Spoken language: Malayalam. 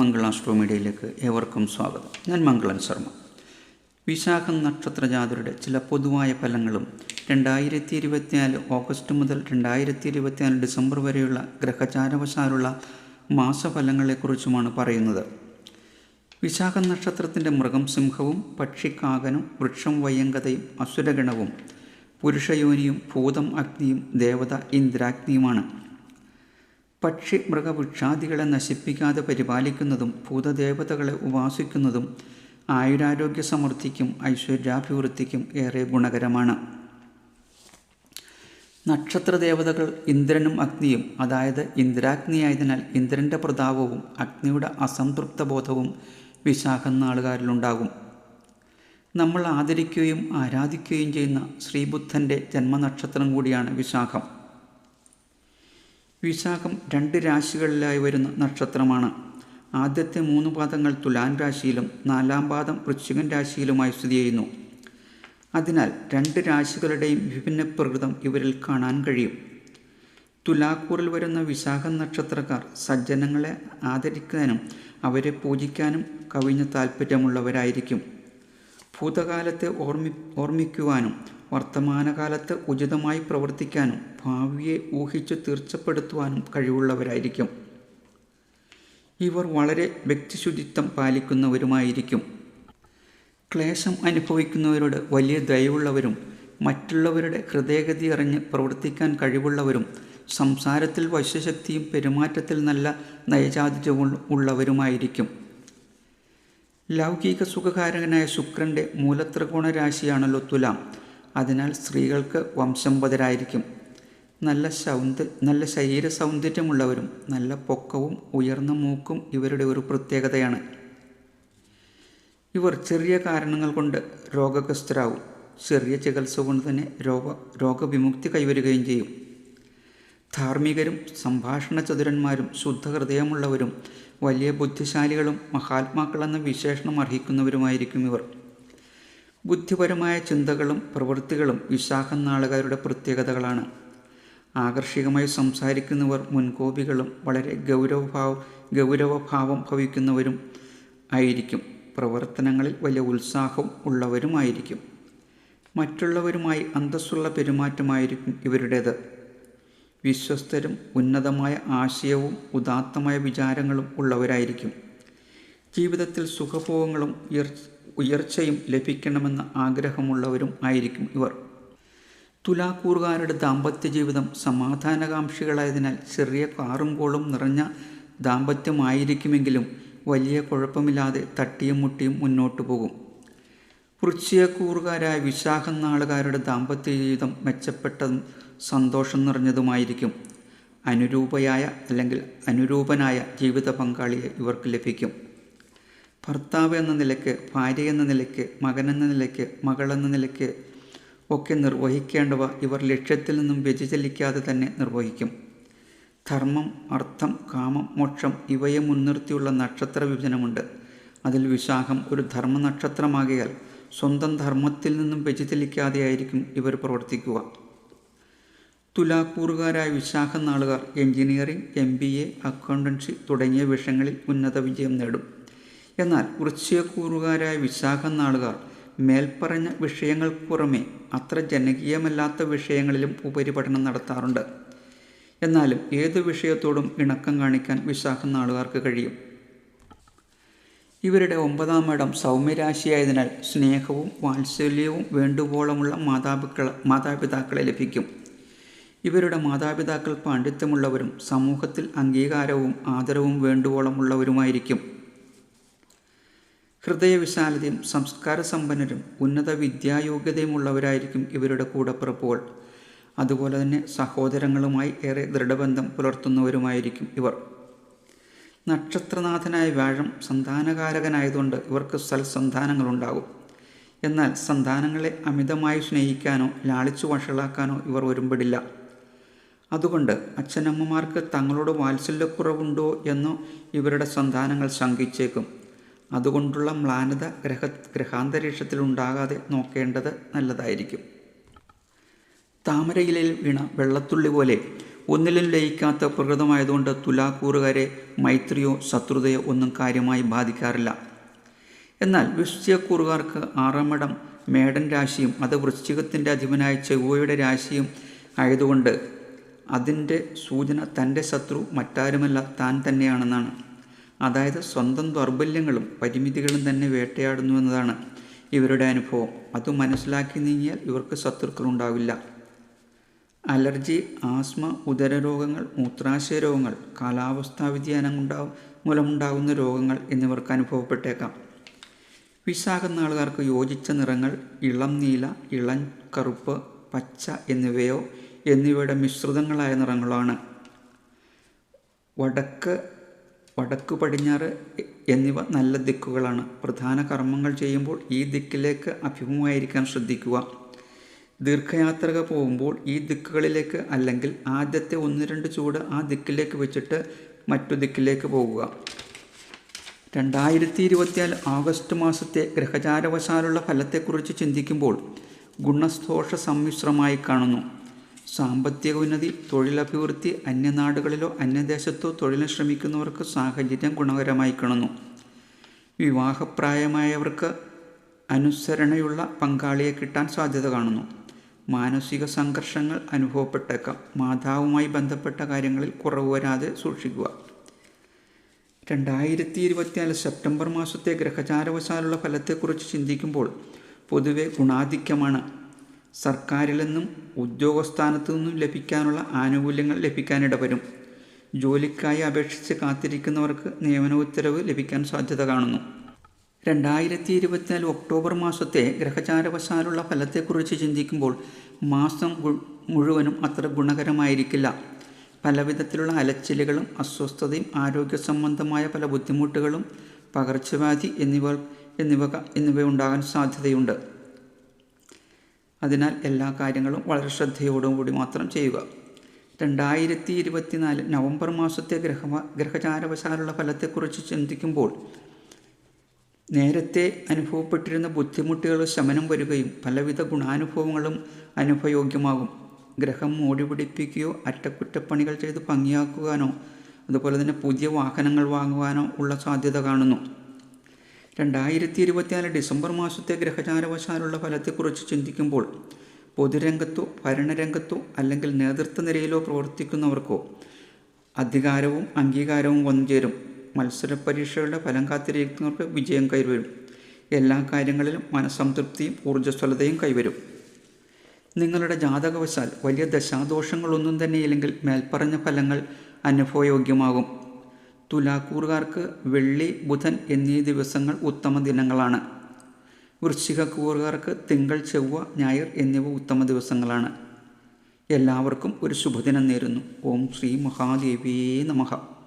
മംഗള ആസ്ട്രോ മീഡിയയിലേക്ക് ഏവർക്കും സ്വാഗതം. ഞാൻ മംഗളൻ ശർമ്മ. വിശാഖം നക്ഷത്ര ജാതരുടെ ചില പൊതുവായ ഫലങ്ങളും രണ്ടായിരത്തി ഇരുപത്തിനാല് ഓഗസ്റ്റ് മുതൽ രണ്ടായിരത്തി ഇരുപത്തിനാല് ഡിസംബർ വരെയുള്ള ഗ്രഹചാരവശാലുള്ള മാസഫലങ്ങളെക്കുറിച്ചുമാണ് പറയുന്നത്. വിശാഖ നക്ഷത്രത്തിന്റെ മൃഗം സിംഹവും പക്ഷിക്കാകനും വൃക്ഷം വയ്യങ്കതയും അസുരഗണവും പുരുഷയോനിയും ഭൂതം അഗ്നിയും ദേവത ഇന്ദ്രാഗ്നിയുമാണ്. പക്ഷി മൃഗവൃക്ഷാദികളെ നശിപ്പിക്കാതെ പരിപാലിക്കുന്നതും ഭൂതദേവതകളെ ഉപാസിക്കുന്നതും ആയുരാരോഗ്യ സമൃദ്ധിക്കും ഐശ്വര്യാഭിവൃദ്ധിക്കും ഏറെ ഗുണകരമാണ്. നക്ഷത്രദേവതകൾ ഇന്ദ്രനും അഗ്നിയും അതായത് ഇന്ദ്രാഗ്നിയായതിനാൽ ഇന്ദ്രന്റെ പ്രതാപവും അഗ്നിയുടെ അസംതൃപ്ത ബോധവും വിശാഖം നാളുകാരിലുണ്ടാകും. നമ്മൾ ആദരിക്കുകയും ആരാധിക്കുകയും ചെയ്യുന്ന ശ്രീബുദ്ധന്റെ ജന്മനക്ഷത്രം കൂടിയാണ് വിശാഖം. വിശാഖം രണ്ട് രാശികളിലായി വരുന്ന നക്ഷത്രമാണ്. ആദ്യത്തെ മൂന്ന് പാദങ്ങൾ തുലാൻ രാശിയിലും നാലാം പാദം വൃശ്ചികൻ രാശിയിലുമായി സ്ഥിതി ചെയ്യുന്നു. അതിനാൽ രണ്ട് രാശികളുടെയും വിഭിന്ന പ്രകൃതം ഇവരിൽ കാണാൻ കഴിയും. തുലാക്കൂറിൽ വരുന്ന വിശാഖ നക്ഷത്രക്കാർ സജ്ജനങ്ങളെ ആദരിക്കാനും അവരെ പൂജിക്കാനും കവിഞ്ഞ താല്പര്യമുള്ളവരായിരിക്കും ഭൂതകാലത്തെ ഓർമ്മി ഓർമ്മിക്കുവാനും വർത്തമാനകാലത്ത് ഉചിതമായി പ്രവർത്തിക്കാനും ഭാവിയെ ഊഹിച്ചു തീർച്ചപ്പെടുത്തുവാനും കഴിവുള്ളവരായിരിക്കും. ഇവർ വളരെ വ്യക്തിശുചിത്വം പാലിക്കുന്നവരുമായിരിക്കും. ക്ലേശം അനുഭവിക്കുന്നവരോട് വലിയ ദയവുള്ളവരും മറ്റുള്ളവരുടെ ഹൃദയഗതി അറിഞ്ഞ് പ്രവർത്തിക്കാൻ കഴിവുള്ളവരും സംസാരത്തിൽ വശ്യശക്തിയും പെരുമാറ്റത്തിൽ നല്ല നയജാതിജവും ഉള്ളവരുമായിരിക്കും. ലൗകിക സുഖകാരകനായ ശുക്രന്റെ മൂലത്രികോണ രാശിയാണല്ലോ തുലാം. അതിനാൽ സ്ത്രീകൾക്ക് വംശംപതരായിരിക്കും നല്ല സൗന്ദ നല്ല ശരീര സൗന്ദര്യമുള്ളവരും നല്ല പൊക്കവും ഉയർന്ന മൂക്കും ഇവരുടെ ഒരു പ്രത്യേകതയാണ്. ഇവർ ചെറിയ കാരണങ്ങൾ കൊണ്ട് രോഗഗ്രസ്തരാവും. ചെറിയ ചികിത്സ കൊണ്ട് തന്നെ രോഗ രോഗവിമുക്തി കൈവരുകയും ചെയ്യും. ധാർമ്മികരും സംഭാഷണ ചതുരന്മാരും ശുദ്ധഹൃദയമുള്ളവരും വലിയ ബുദ്ധിശാലികളും മഹാത്മാക്കളെന്ന വിശേഷണം അർഹിക്കുന്നവരുമായിരിക്കും ഇവർ. ബുദ്ധിപരമായ ചിന്തകളും പ്രവൃത്തികളും വിശാഖം നാളുകാരുടെ പ്രത്യേകതകളാണ്. ആകർഷികമായി സംസാരിക്കുന്നവർ മുൻകോപികളും വളരെ ഗൗരവഭാവ ഗൗരവഭാവം ഭവിക്കുന്നവരും ആയിരിക്കും. പ്രവർത്തനങ്ങളിൽ വലിയ ഉത്സാഹം ഉള്ളവരുമായിരിക്കും. മറ്റുള്ളവരുമായി അന്തസ്സുള്ള പെരുമാറ്റമായിരിക്കും ഇവരുടേത്. വിശ്വസ്തരും ഉന്നതമായ ആശയവും ഉദാത്തമായ വിചാരങ്ങളും ഉള്ളവരായിരിക്കും. ജീവിതത്തിൽ സുഖഭോഗങ്ങളും ഉയർച്ചയും ലഭിക്കണമെന്ന ആഗ്രഹമുള്ളവരും ആയിരിക്കും ഇവർ. തുലാക്കൂറുകാരുടെ ദാമ്പത്യ ജീവിതം സമാധാനകാംക്ഷികളായതിനാൽ ചെറിയ കാറും കോളും നിറഞ്ഞ ദാമ്പത്യമായിരിക്കുമെങ്കിലും വലിയ കുഴപ്പമില്ലാതെ തട്ടിയും മുട്ടിയും മുന്നോട്ടു പോകും. വൃശ്ചിയക്കൂറുകാരായ വിശാഖം നാളുകാരുടെ ദാമ്പത്യ ജീവിതം മെച്ചപ്പെട്ടതും സന്തോഷം നിറഞ്ഞതുമായിരിക്കും. അനുരൂപയായ അല്ലെങ്കിൽ അനുരൂപനായ ജീവിത പങ്കാളിയെ ഇവർക്ക് ലഭിക്കും. ഭർത്താവ് എന്ന നിലയ്ക്ക് ഭാര്യ എന്ന നിലയ്ക്ക് മകൻ എന്ന നിലയ്ക്ക് മകൾ എന്ന നിലയ്ക്ക് ഒക്കെ നിർവഹിക്കേണ്ടവ ഇവർ ലക്ഷ്യത്തിൽ നിന്നും വ്യതിചലിക്കാതെ തന്നെ നിർവഹിക്കും. ധർമ്മം അർത്ഥം കാമം മോക്ഷം ഇവയെ മുൻനിർത്തിയുള്ള നക്ഷത്ര വിഭജനമുണ്ട്. അതിൽ വിശാഖം ഒരു ധർമ്മ നക്ഷത്രമാകിയാൽ സ്വന്തം ധർമ്മത്തിൽ നിന്നും വ്യതിചലിക്കാതെയായിരിക്കും ഇവർ പ്രവർത്തിക്കുക. തുലാക്കൂറുകാരായ വിശാഖം നാളുകാർ engineering M B A accountancy തുടങ്ങിയ വിഷയങ്ങളിൽ ഉന്നത വിജയം നേടും. എന്നാൽ വൃശ്ചികക്കൂറുകാരായ വിശാഖ നാളുകാർ മേൽപ്പറഞ്ഞ വിഷയങ്ങൾക്ക് പുറമെ അത്ര ജനകീയമല്ലാത്ത വിഷയങ്ങളിലും ഉപരിപഠനം നടത്താറുണ്ട്. എന്നാലും ഏതു വിഷയത്തോടും ഇണക്കം കാണിക്കാൻ വിശാഖ നാളുകാർക്ക് കഴിയും. ഇവരുടെ ഒമ്പതാം ഇടം സൗമ്യരാശിയായതിനാൽ സ്നേഹവും വാത്സല്യവും വേണ്ടുവോളമുള്ള മാതാപിക്കള മാതാപിതാക്കളെ ലഭിക്കും. ഇവരുടെ മാതാപിതാക്കൾ പാണ്ഡിത്യമുള്ളവരും സമൂഹത്തിൽ അംഗീകാരവും ആദരവും വേണ്ടുവോളമുള്ളവരുമായിരിക്കും. ഹൃദയവിശാലതയും സംസ്കാര സമ്പന്നരും ഉന്നത വിദ്യായോഗ്യതയുമുള്ളവരായിരിക്കും ഇവരുടെ കൂടെ കൂടപ്പിറപ്പുകൾ. അതുപോലെ തന്നെ സഹോദരങ്ങളുമായി ഏറെ ദൃഢബന്ധം പുലർത്തുന്നവരുമായിരിക്കും ഇവർ. നക്ഷത്രനാഥനായ വ്യാഴം സന്താനകാരകനായതുകൊണ്ട് ഇവർക്ക് സൽസന്താനങ്ങളുണ്ടാകും. എന്നാൽ സന്താനങ്ങളെ അമിതമായി സ്നേഹിക്കാനോ ലാളിച്ചു വഷളാക്കാനോ ഇവർ വരുമ്പടില്ല അതുകൊണ്ട് അച്ഛനമ്മമാർക്ക് തങ്ങളോട് വാത്സല്യക്കുറവുണ്ടോ എന്നോ ഇവരുടെ സന്താനങ്ങൾ ശങ്കിച്ചേക്കും. അതുകൊണ്ടുള്ള മ്ലാനത ഗ്രഹ ഗ്രഹാന്തരീക്ഷത്തിൽ ഉണ്ടാകാതെ നോക്കേണ്ടത് നല്ലതായിരിക്കും. താമരയിലയിൽ വീണ വെള്ളത്തുള്ളി പോലെ ഒന്നിലും ലയിക്കാത്ത പ്രകൃതമായതുകൊണ്ട് തുലാക്കൂറുകാരെ മൈത്രിയോ ശത്രുതയോ ഒന്നും കാര്യമായി ബാധിക്കാറില്ല. എന്നാൽ വൃശ്ചികക്കൂറുകാർക്ക് ആറാമിടം മേടൻ രാശിയും അത് വൃശ്ചികത്തിന്റെ അധിപനായ ചെവ്വയുടെ രാശിയും ആയതുകൊണ്ട് അതിന്റെ സൂചന തന്റെ ശത്രു മറ്റാരുമല്ല താൻ തന്നെയാണെന്നാണ്. അതായത് സ്വന്തം ദൗർബല്യങ്ങളും പരിമിതികളും തന്നെ വേട്ടയാടുന്നു എന്നതാണ് ഇവരുടെ അനുഭവം. അത് മനസ്സിലാക്കി നീങ്ങിയാൽ ഇവർക്ക് ശത്രുക്കളുണ്ടാവില്ല. അലർജി ആസ്മ ഉദരരോഗങ്ങൾ മൂത്രാശയ രോഗങ്ങൾ കാലാവസ്ഥാ വ്യതിയാനം ഉണ്ടാവും മൂലമുണ്ടാകുന്ന രോഗങ്ങൾ എന്നിവർക്ക് അനുഭവപ്പെട്ടേക്കാം. വിശാകുന്ന ആളുകാർക്ക് യോജിച്ച നിറങ്ങൾ ഇളം നീല ഇളം കറുപ്പ് പച്ച എന്നിവയോ എന്നിവയുടെ മിശ്രിതങ്ങളായ നിറങ്ങളാണ്. വടക്ക് വടക്കു പടിഞ്ഞാറ് എന്നിവ നല്ല ദിക്കുകളാണ്. പ്രധാന കർമ്മങ്ങൾ ചെയ്യുമ്പോൾ ഈ ദിക്കിലേക്ക് അഭിമുഖമായിരിക്കാൻ ശ്രദ്ധിക്കുക. ദീർഘയാത്രക പോകുമ്പോൾ ഈ ദിക്കുകളിലേക്ക് അല്ലെങ്കിൽ ആദ്യത്തെ ഒന്ന് രണ്ട് ചൂട് ആ ദിക്കിലേക്ക് വെച്ചിട്ട് മറ്റു ദിക്കിലേക്ക് പോകുക. രണ്ടായിരത്തി ഇരുപത്തിനാല് ആഗസ്റ്റ് മാസത്തെ ഗ്രഹചാരവശാലുള്ള ഫലത്തെക്കുറിച്ച് ചിന്തിക്കുമ്പോൾ ഗുണസ്തോഷ സമ്മിശ്രമായി കാണുന്നു. സാമ്പത്തിക ഉന്നതി തൊഴിലഭിവൃദ്ധി അന്യനാടുകളിലോ അന്യദേശത്തോ തൊഴിലിന് ശ്രമിക്കുന്നവർക്ക് സാഹചര്യം ഗുണകരമായി കാണുന്നു. വിവാഹപ്രായമായവർക്ക് അനുസരണയുള്ള പങ്കാളിയെ കിട്ടാൻ സാധ്യത കാണുന്നു. മാനസിക സംഘർഷങ്ങൾ അനുഭവപ്പെട്ടേക്കാം. മാതാവുമായി ബന്ധപ്പെട്ട കാര്യങ്ങളിൽ കുറവ് വരാതെ സൂക്ഷിക്കുക. രണ്ടായിരത്തി ഇരുപത്തിനാല് സെപ്റ്റംബർ മാസത്തെ ഗ്രഹചാരവശാലുള്ള ഫലത്തെക്കുറിച്ച് ചിന്തിക്കുമ്പോൾ പൊതുവെ ഗുണാധിക്യമാണ്. സർക്കാരിൽ നിന്നും ഉദ്യോഗസ്ഥാനത്തു നിന്നും ലഭിക്കാനുള്ള ആനുകൂല്യങ്ങൾ ലഭിക്കാനിടവരും. ജോലിക്കായി അപേക്ഷിച്ച് കാത്തിരിക്കുന്നവർക്ക് നിയമന ഉത്തരവ് ലഭിക്കാൻ സാധ്യത കാണുന്നു. രണ്ടായിരത്തി ഇരുപത്തിനാല് ഒക്ടോബർ മാസത്തെ ഗ്രഹചാരവശാലുള്ള ഫലത്തെക്കുറിച്ച് ചിന്തിക്കുമ്പോൾ മാസം മുഴുവനും അത്ര ഗുണകരമായിരിക്കില്ല. പലവിധത്തിലുള്ള അലച്ചിലുകളും അസ്വസ്ഥതയും ആരോഗ്യ സംബന്ധമായ പല ബുദ്ധിമുട്ടുകളും പകർച്ചവ്യാധി എന്നിവ എന്നിവ എന്നിവ ഉണ്ടാകാൻ സാധ്യതയുണ്ട്. അതിനാൽ എല്ലാ കാര്യങ്ങളും വളരെ ശ്രദ്ധയോടും കൂടി മാത്രം ചെയ്യുക. രണ്ടായിരത്തി ഇരുപത്തിനാല് നവംബർ മാസത്തെ ഗ്രഹ ഗ്രഹചാരവശാലുള്ള ഫലത്തെക്കുറിച്ച് ചിന്തിക്കുമ്പോൾ നേരത്തെ അനുഭവപ്പെട്ടിരുന്ന ബുദ്ധിമുട്ടുകൾ ശമനം വരികയും പലവിധ ഗുണാനുഭവങ്ങളും അനുഭവയോഗ്യമാകും. ഗ്രഹം ഓടിപിടിപ്പിക്കുകയോ അറ്റകുറ്റപ്പണികൾ ചെയ്ത് ഭംഗിയാക്കുവാനോ അതുപോലെ തന്നെ പുതിയ വാഹനങ്ങൾ വാങ്ങുവാനോ ഉള്ള സാധ്യത കാണുന്നു. രണ്ടായിരത്തി ഇരുപത്തിനാല് ഡിസംബർ മാസത്തെ ഗ്രഹചാരവശാലുള്ള ഫലത്തെക്കുറിച്ച് ചിന്തിക്കുമ്പോൾ പൊതുരംഗത്തോ ഭരണരംഗത്തോ അല്ലെങ്കിൽ നേതൃത്വ നിരയിലോ പ്രവർത്തിക്കുന്നവർക്കോ അധികാരവും അംഗീകാരവും വന്നു ചേരും. മത്സര പരീക്ഷകളുടെ ഫലം കാത്തിരിക്കുന്നവർക്ക് വിജയം കൈവരും. എല്ലാ കാര്യങ്ങളിലും മനസംതൃപ്തിയും ഊർജസ്വലതയും കൈവരും. നിങ്ങളുടെ ജാതകവശാൽ വലിയ ദശാദോഷങ്ങളൊന്നും തന്നെയില്ലെങ്കിൽ മേൽപ്പറഞ്ഞ ഫലങ്ങൾ അനുഭവയോഗ്യമാകും. തുലാക്കൂറുകാർക്ക് വെള്ളി ബുധൻ എന്നീ ദിവസങ്ങൾ ഉത്തമ ദിനങ്ങളാണ്. വൃശ്ചിക വൃശ്ചികക്കൂറുകാർക്ക് തിങ്കൾ ചൊവ്വ ഞായർ എന്നിവ ഉത്തമ ദിവസങ്ങളാണ്. എല്ലാവർക്കും ഒരു ശുഭദിനം നേരുന്നു. ഓം ശ്രീ മഹാദേവിയേ നമഃ.